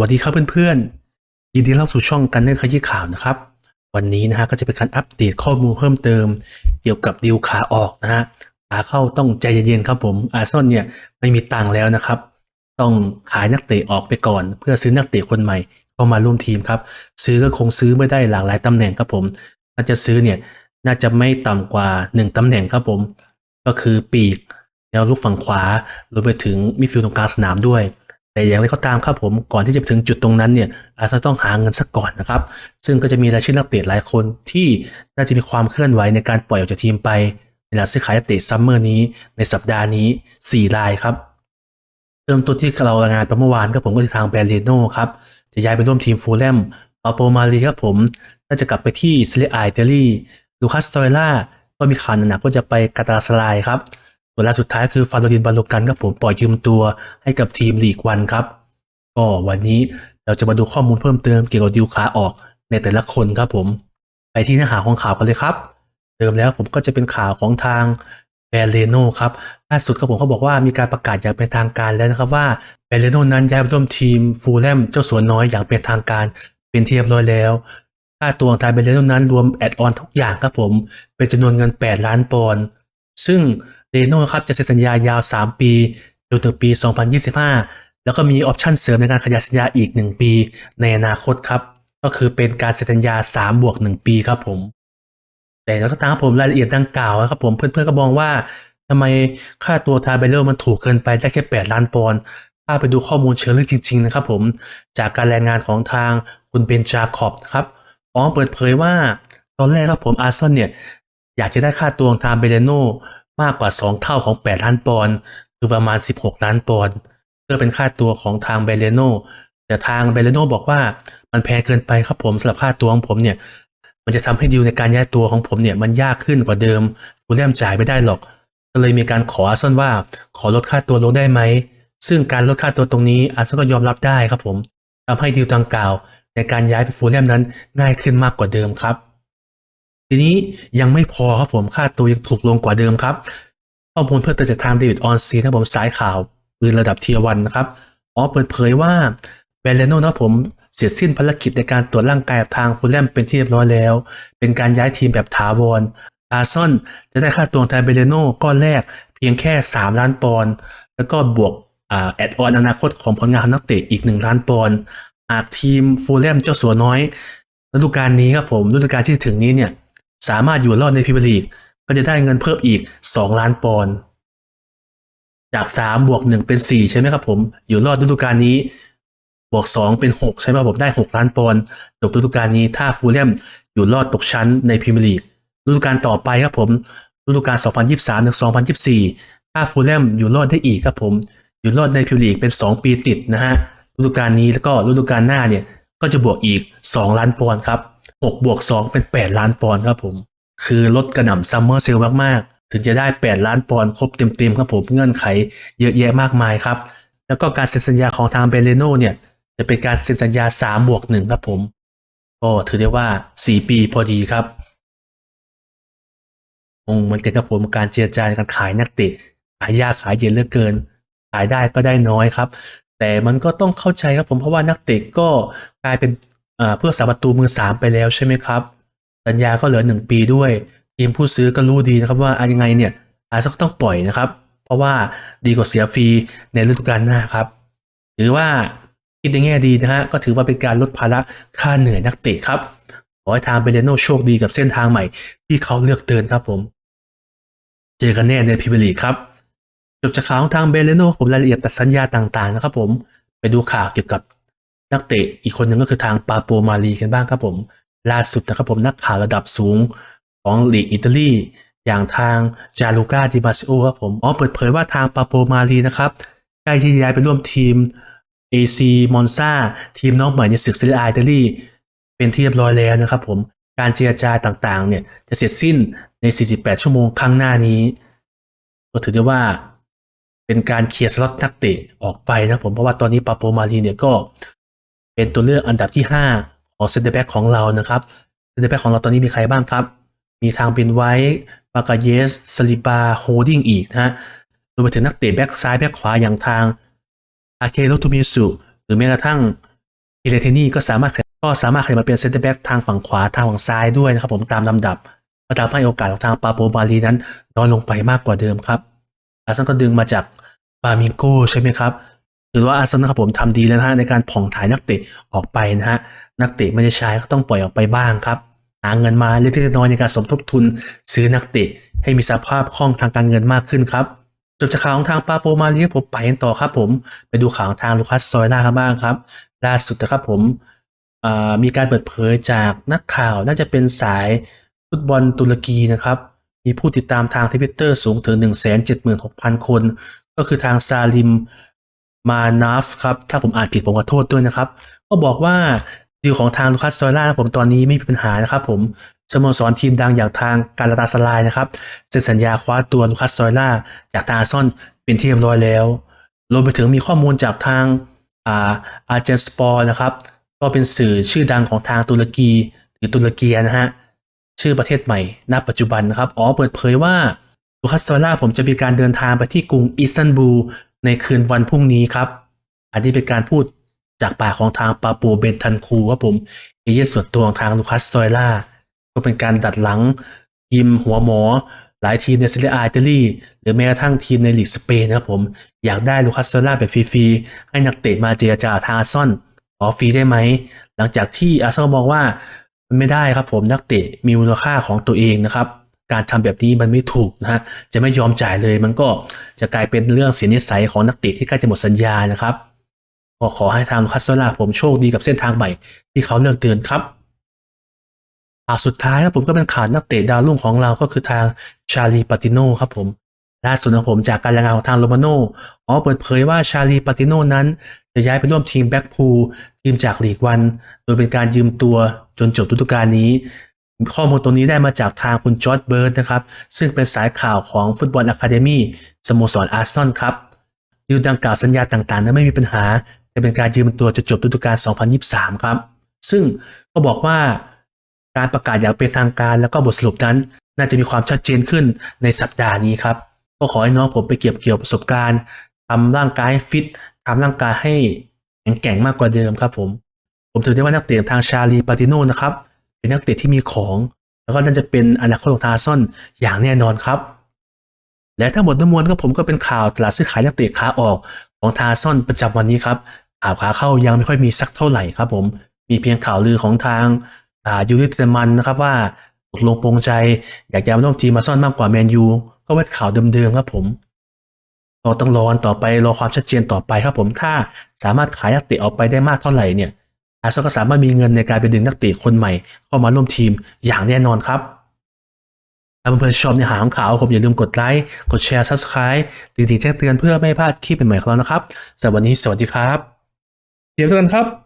วัสดีครับเพื่อนๆ ยินดีต้อนรับสู่ช่องกันเนอร์ขยี้ข่าวนะครับ วันนี้นะฮะก็จะเป็นการอัปเดตข้อมูลเพิ่มเติม เกี่ยวกับดีลขาออกนะฮะขาเข้าต้องใจเย็นๆครับผมอาร์เซนอลเนี่ยไม่มีตังค์แล้วนะครับ ต้องขายนักเตะออกไปก่อน เพื่อซื้อนักเตะคนใหม่เข้ามาร่วมทีมครับ ซื้อก็คงซื้อไม่ได้หลากหลายตำแหน่งครับผมถ้าจะซื้อเนี่ยน่าจะไม่ต่ำกว่า 1ตำแหน่งครับผม ก็คือปีกแนวลุกฝั่งขวารวมไปถึงมิดฟิลด์ตรงกลางสนามด้วย แต่อย่างไรก็ตามครับผมก่อนที่จะไปถึงจุดตรงนั้นเนี่ยอาจจะต้องหาเงินสักก่อนนะครับ ซึ่งก็จะมีรายชื่อนักเตะหลายคนที่น่าจะมีความเคลื่อนไหวในการปล่อยออกจากทีมไปในหลังซื้อขายนักเตะซัมเมอร์นี้ในสัปดาห์นี้ 4 รายครับเริ่มต้นที่เรารายงานไปเมื่อวานครับผมก็คือทางแบรนเลโนครับจะย้ายไปร่วมทีมฟูลแลมปาโปมาลีครับผมน่าจะกลับไปที่ซิเลอาอิตาลีลูคัสตอยล่าก็มีข่าวหนักๆว่าจะไปกาตาสลายครับ ส่วนล่าสุดท้ายคือฟาโรดินบาโลกันครับผมปล่อยยืมตัวให้กับทีมลีกวันครับ ก็วันนี้เราจะมาดูข้อมูลเพิ่มเติมเกี่ยวกับดิวขาออกในแต่ละคนครับผม ไปที่เนื้อหาของข่าวกันเลยครับ เดิมแล้วผมก็จะเป็นข่าวของทางแบรเลโนครับล่าสุดครับผมเขาบอกว่ามีการประกาศอย่างเป็นทางการแล้วนะครับว่าแบรเลโนนั้นย้ายไปร่วมทีมฟูลแลมเจ้าสัวน้อยอย่างเป็นทางการเป็นที่เรียบร้อยแล้วค่าตัวของทางแบรเลโนนั้นรวมแอดออนทุกอย่างครับผมเป็นจำนวนเงิน 8 ล้านปอนด์ซึ่ง เรโน่ครับจะเซ็นสัญญายาว 3 ปีจนถึงปี 2025 แล้วก็มีออปชั่นเสริมในการขยายสัญญาอีก 1 ปี ในอนาคตครับ ก็คือเป็นการเซ็นสัญญา 3 บวก 1 ปีครับผม แต่แล้วก็ตามผมรายละเอียดดังกล่าวนะครับผมเพื่อนๆก็มองว่าทำไมค่าตัวทาเบลเลอร์มันถูกเกินไปได้แค่ 8 ล้านปอนด์ถ้าไปดูข้อมูลเชิงลึกจริง ๆ นะครับผม จากการรายงานของทางคุณเบนจาคอบนะครับอ๋อเปิดเผยว่า ตอนแรกครับผมอาร์เซนอลเนี่ย อยากจะได้ค่าตัวทางเบเลโน มากกว่า 2 เท่าของ 8 ล้านปอนด์คือประมาณ 16 ล้านปอนด์เพื่อเป็นค่าตัวของทางเบเลโนแต่ทางเบเลโนบอกว่ามันแพงเกินไปครับผมสำหรับค่าตัวของผมเนี่ย มันจะทำให้ดีลในการย้ายตัวของผมเนี่ยมันยากขึ้นกว่าเดิมฟูลแลมจ่ายไม่ได้หรอก ก็เลยมีการขออาร์เซนอลว่าขอลดค่าตัวลงได้ไหม ซึ่งการลดค่าตัวตรงนี้อาร์เซนอลก็ยอมรับได้ครับผมทำให้ดีลดังกล่าว ในการย้ายไปฟูลแลมนั้นง่ายขึ้นมากกว่าเดิมครับ ทีนี้ยังไม่พอครับผมค่าตัวยังถูกลงกว่าเดิมครับข้อมูลเพิ่มเติมจากทางเดวิดออนซีนะผมสายข่าวปืนระดับเทียวันนะครับอ๋อเปิดเผยว่าแบรเลโนนะผมเสร็จสิ้นภารกิจในการตรวจร่างกายกับทางฟูลแลมเป็นที่เรียบร้อยแล้ว เป็นการย้ายทีมแบบถาวรอาร์ซอนจะได้ค่าตัวแทนเบเลโนก้อนแรกเพียงแค่ 3 ล้านปอนด์แล้วก็บวกอแอดออนอนาคตของผลงานของนักเตะอีก 1 ล้านปอนด์หากทีมฟูลแลมเจ้าสัวน้อยฤดูกาลนี้ครับผมฤดูกาลที่ถึงนี้เนี่ย สามารถอยู่รอดในพรีเมียร์ลีกก็จะได้เงินเพิ่มอีก 2 ล้านปอนด์จาก3บวก1เป็น 4 ใช่ไหมครับผม อยู่รอดฤดูกาลนี้ บวก 2 เป็น 6 ใช่ไหมครับผมได้ 6 ล้านปอนด์จบฤดูกาลนี้ถ้าฟูลแลมอยู่รอดตกชั้นในพรีเมียร์ลีกฤดูกาลต่อไปครับผมฤดูกาล 2023ถึง2024 ถ้าฟูลแลมอยู่รอดได้อีกครับผม อยู่รอดในพรีเมียร์ลีกเป็น 2 ปีติดนะฮะฤดูกาลนี้แล้วก็ฤดูกาลหน้าเนี่ยก็จะบวกอีก 2 ล้านปอนด์ครับ 6บวก2เป็น 8 ล้านปอนด์ครับผม คือลดกระหน่ำซัมเมอร์เซลมากๆ ถึงจะได้ 8 ล้านปอนด์ครบเต็มๆครับผมเงื่อนไขเยอะแยะมากมายครับ แล้วก็การเซ็นสัญญาของทางเบเลโนเนี่ย จะเป็นการเซ็นสัญญา3บวก1ครับผม ก็ถือได้ว่า 4 ปีพอดีครับคงเหมือนกันครับผมการเจรจาการขายนักเตะขายยากขายเย็นเหลือเกิน ขายได้ก็ได้น้อยครับ แต่มันก็ต้องเข้าใจครับผมเพราะว่านักเตะก็กลายเป็น เพื่อสาประตูมือสามไปแล้วใช่ไหมครับ สัญญาก็เหลือหนึ่งปีด้วย ทีมผู้ซื้อก็รู้ดีนะครับว่าอะยังไงเนี่ยอาจจะต้องปล่อยนะครับ เพราะว่าดีกว่าเสียฟรีในฤดูกาลหน้าครับหรือว่าคิดในแง่ดีนะฮะก็ถือว่าเป็นการลดภาระค่าเหนื่อยนักเตะครับขอให้ทางเบเลโนโชคดีกับเส้นทางใหม่ ที่เขาเลือกเดินครับผม เจอกันแน่ในพรีเมียร์ลีครับจบจากข่าวของทางเบเลโนผมรายละเอียดตัดสัญญาต่างๆนะครับผมไปดูข่าวเกี่ยวกับ นักเตะอีกคนหนึ่งก็คือทางปาโปมาลีกันบ้างครับผม ล่าสุดนะครับผมนักข่าวระดับสูงของลีกอิตาลีอย่างทางจาลูกาดิมาซิโอครับผมอ๋อเปิดเผยว่าทางปาโปมาลีนะครับใกล้ที่จะย้ายไปร่วมทีม AC มอนซาทีมน้องใหม่ในศึกซีเรียอิตาลีเป็นที่เรียบร้อยแล้วนะครับผมการเจรจาต่างๆ เนี่ยจะเสร็จสิ้นใน 48 ชั่วโมงข้างหน้านี้ ก็ถือได้ว่าเป็นการเคลียร์สล็อตนักเตะออกไปนะครับผมเพราะว่าตอนนี้ปาโปมาลีเนี่ยก็ เป็นตัวเลือกอันดับที่ 5 ของเซนเตอร์แบ็กของเรานะครับเซนเตอร์แบ็กของเราตอนนี้มีใครบ้างครับ มีทางเป็นไวท์ปากาเยสสลิบาโฮดิ้งอีกนะฮะรวมไปถึงนักเตะแบ็กซ้ายแบ็กขวาอย่างทางอาเคโรทูมิสุหรือแม้กระทั่งอิเลเทนี่ก็สามารถก็สามารถขยับมาเป็นเซนเตอร์แบ็กทางฝั่งขวาทางฝั่งซ้ายด้วยนะครับผมตามลำดับก็ทำให้โอกาสของทางปาโปมาลีนั้นน้อยลงไปมากกว่าเดิมครับอาร์เซนก็ดึงมาจากบามิงโกใช่ไหมครับ ถือว่าอาร์เซนอลครับผมทำดีแล้วนะฮะในการผ่องถ่ายนักเตะออกไปนะฮะนักเตะไม่ได้ใช้ก็ต้องปล่อยออกไปบ้างครับหาเงินมาเล็กๆน้อยในการสมทบทุนซื้อนักเตะให้มีสภาพคล่องทางการเงินมากขึ้นครับจบจากข่าวของทางปาโปมาเลียผมไปกันต่อครับผมไปดูข่าวของทางลูคัสซอยล่ากันบ้างครับล่าสุดนะครับผมมีการเปิดเผยจากนักข่าวน่าจะเป็นสายฟุตบอลตุรกีนะครับมีผู้ติดตามทางทวิตเตอร์สูงถึง 176,000 คน ก็คือทางซาลิม มานาฟครับ ถ้าผมอ่านผิดผมขอโทษด้วยนะครับ ก็บอกว่าดีลของทางลูคัสโซยล่าผมตอนนี้ไม่มีปัญหานะครับผมสโมสรทีมดังอย่างทางการาตาสลายนะครับเซ็นสัญญาคว้าตัวลูคัสโซยล่าจากทางซอนเป็นที่เรียบร้อยแล้วรวมไปถึงมีข้อมูลจากทางอาอาเจนสปอร์นะครับ ก็เป็นสื่อชื่อดังของทางตุรกีหรือตุรกีนะฮะชื่อประเทศใหม่ณปัจจุบันนะครับ อ๋อเปิดเผยว่าลูคัสโซาร่าผมจะมีการเดินทางไปที่กรุงอิสตันบูล ในคืนวันพรุ่งนี้ครับ อันนี้เป็นการพูดจากปากของทางปาปูเบนทันคูครับผมเอเย่นส่วนตัวของทางลูคัสซอยล่าก็เป็นการดัดหลังทีมหัวหมอ หลายทีมในซีเรียอาอิตาลีหรือแม้กระทั่งทีมในลีกสเปนนะครับผมอยากได้ลูคัสซาร่าแบบฟรีๆให้นักเตะมาเจรจาทางอาร์ซอนขอฟรีได้ไหม หลังจากที่อาร์ซอลมองว่ามันไม่ได้ครับผมนักเตะมีมูลค่าของตัวเองนะครับ การทำแบบนี้มันไม่ถูกนะฮะจะไม่ยอมจ่ายเลย มันก็จะกลายเป็นเรื่องเสียนิสัยของนักเตะที่ใกล้จะหมดสัญญานะครับก็ขอให้ทางคัสโซล่าผมโชคดีกับเส้นทางใหม่ที่เขาเลือกเดินครับข่าวสุดท้ายครับผมก็เป็นข่าวนักเตะดาวรุ่งของเราก็คือทางชาลีปาติโนครับผมล่าสุดของผมจากการรายงานของทางโรมาโนอ๋อเปิดเผยว่าชาลีปาติโนนั้น จะย้ายไปร่วมทีมแบ็กพูลทีมจากลีกวัน โดยเป็นการยืมตัวจนจบฤดูกาลนี้ ข้อมูลตรงนี้ได้มาจากทางคุณจอร์ดเบิร์ดนะครับ ซึ่งเป็นสายข่าวของฟุตบอลอะคาเดมี่สโมสรอาร์เซนอลครับดีลดังกล่าวสัญญาต่างๆนั้นไม่มีปัญหา จะเป็นการยืมตัวจะจบฤดูกาล 2023 ครับ ซึ่งก็บอกว่าการประกาศอย่างเป็นทางการแล้วก็บทสรุปนั้น น่าจะมีความชัดเจนขึ้นในสัปดาห์นี้ครับ ก็ขอให้น้องผมไปเก็บเกี่ยวประสบการณ์ทำร่างกายให้ฟิตทำร่างกายให้แข็งแกร่งมากกว่าเดิมครับผม ผมถือได้ว่านักเตะทางชาลีปาติโนนะครับ เป็นนักเตะที่มีของ แล้วก็น่าจะเป็นอนาคตของทาซอนอย่างแน่นอนครับ และทั้งหมดทั้งมวลก็ผมก็เป็นข่าวตลาดซื้อขายนักเตะขาออกของทาซอนประจำวันนี้ครับข่าวขาเข้ายังไม่ค่อยมีสักเท่าไหร่ครับผมมีเพียงข่าวลือของทางยูริเตมันนะครับว่าตกลงปรงใจอยากจะมาร่วมทีมอาร์เซอนมากกว่าแมนยูก็เป็นข่าวเดิมๆครับผมเราต้องรอกันต่อไปรอความชัดเจนต่อไปครับผมถ้าสามารถขายนักเตะออกไปได้มากเท่าไหร่เนี่ย อาร์เซนอลก็สามารถมีเงินในการไปดึงนักเตะคนใหม่ เข้ามาร่วมทีมอย่างแน่นอนครับถ้าเพื่อนๆชอบเนื้อหาของข่าวผมอย่าลืมกดไลค์ กดแชร์ subscribe ติดๆแจ้งเตือนเพื่อไม่พลาดคลิปใหม่ๆของเรานะครับสำหรับวันนี้สวัสดีครับเดี๋ยวเจอกันครับ